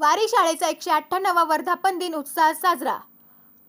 वारी शाळेचा एकशे अठ्ठ्याण्णवा वर्धापन दिन उत्साहात साजरा.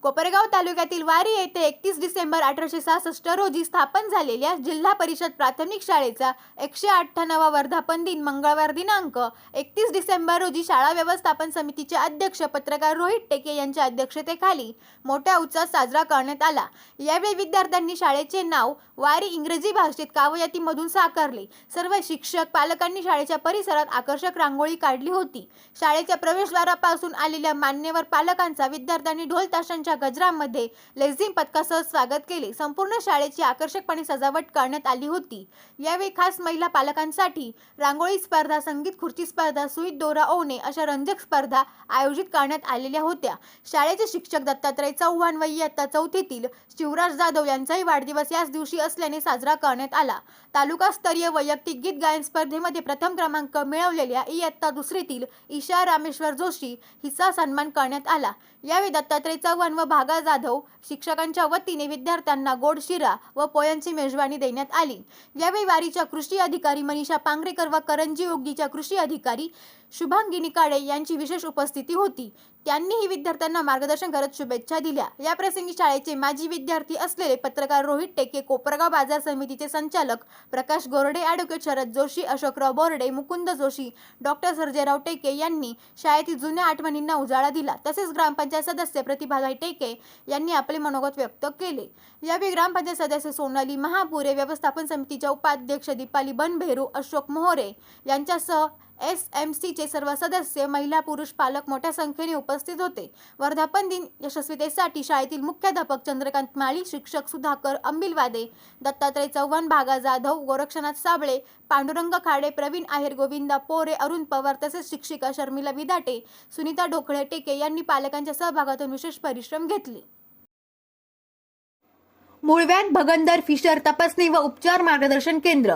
कोपरगाव तालुक्यातील वारी येथे एकतीस डिसेंबर अठराशे सहासष्ट रोजी स्थापन झालेल्या जिल्हा परिषद प्राथमिक शाळेचा एकशे अठ्ठ्याण्णवा वर्धापन दिन मंगळवार दिनांक एकतीस डिसेंबर रोजी शाळा व्यवस्थापन समितीचे अध्यक्ष पत्रकार रोहित टेके यांच्या अध्यक्षतेखाली मोठ्या उत्साहात साजरा करण्यात आला. यावेळी विद्यार्थ्यांनी शाळेचे नाव वारी इंग्रजी भाषेत कावयातीमधून साकारले. सर्व शिक्षक पालकांनी शाळेच्या परिसरात आकर्षक रांगोळी काढली होती. शाळेच्या प्रवेशद्वारापासून आलेल्या मान्यवर पालकांचा विद्यार्थ्यांनी ढोल ताशांच्या गजरामध्ये लेझिम पथकासह स्वागत केले. संपूर्ण शाळेची आकर्षकपणे सजावट करण्यात आली होती. यावेळी खास महिला पालकांसाठी रांगोळी स्पर्धा संगीत खुर्ची स्पर्धा सुईत दोरा ओवणे अशा रंजक स्पर्धा आयोजित करण्यात आलेल्या होत्या. शाळेचे शिक्षक दत्तात्रय चव्हाण व इयत्ता चौथीतील शिवराज जाधव यांचाही वाढदिवस याच दिवशी असल्याने साजरा करण्यात आला. तालुकास्तरीय वैयक्तिक गीत गायन स्पर्धेमध्ये प्रथम क्रमांक मिळवलेल्या इयत्ता दुसरीतील ईशा रामेश्वर जोशी हिचा सन्मान करण्यात आला. यावेळी दत्तात्रय चव्हाण व भागा जाधव शिक्षकांच्या वतीने विद्यार्थ्यांना गोड शिरा व पोयांची मेजवानी देण्यात आली. यावेळी वारीच्या कृषी अधिकारी मनीषा पांगरेकर व करंजी योगीच्या कृषी अधिकारी शुभांगिनी काळे यांची विशेष उपस्थिती होती. त्यांनीही विद्यार्थ्यांना मार्गदर्शन करत शुभेच्छा दिल्या. या प्रसंगी शाळेचे माजी विद्यार्थी असलेले पत्रकार रोहित टेके कोपरगाव बाजार समितीचे संचालक प्रकाश गोरडे ॲडव्होकेट शरद जोशी अशोकराव बोर्डे मुकुंद जोशी डॉक्टर सर्जेराव टेके यांनी शाळेतील जुन्या आठवणींना उजाळा दिला. तसेच ग्रामपंचायत सदस्य प्रतिभाताई टेके यांनी आपले मनोगत व्यक्त केले. यावेळी ग्रामपंचायत सदस्य सोनाली महापुरे व्यवस्थापन समितीच्या उपाध्यक्ष दीपाली बनभेरू अशोक मोहोरे यांच्यासह एस एम सीचे सर्व सदस्य महिला पुरुष पालक मोठ्या संख्येने उपस्थित होते. वर्धापन दिन यशस्वीतेसाठी शाळेतील मुख्याध्यापक चंद्रकांत माळी शिक्षक सुधाकर अंबिलवादे दत्तात्रय चव्हाण भागा जाधव गोरक्षनाथ साबळे पांडुरंग खाडे प्रवीण आहेर गोविंदा पोरे अरुण पवार तसेच शिक्षिका शर्मिला विदाटे सुनीता ढोकळे टेके यांनी पालकांच्या सहभागातून विशेष परिश्रम घेतले. मुळव्यात भगंदर फिशर तपासणी व उपचार मार्गदर्शन केंद्र.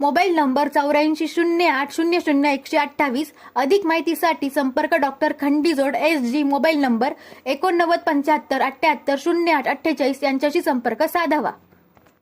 मोबाईल नंबर चौऱ्याऐंशी शून्य आठ शून्य शून्य एकशे अठ्ठावीस अधिक माहितीसाठी संपर्क doctor Khandijod S G mobile number एकोणनव्वद पंच्याहत्तर अठ्ठ्याहत्तर शून्य आठ अठ्ठेचाळीस यांच्याशी संपर्क साधावा.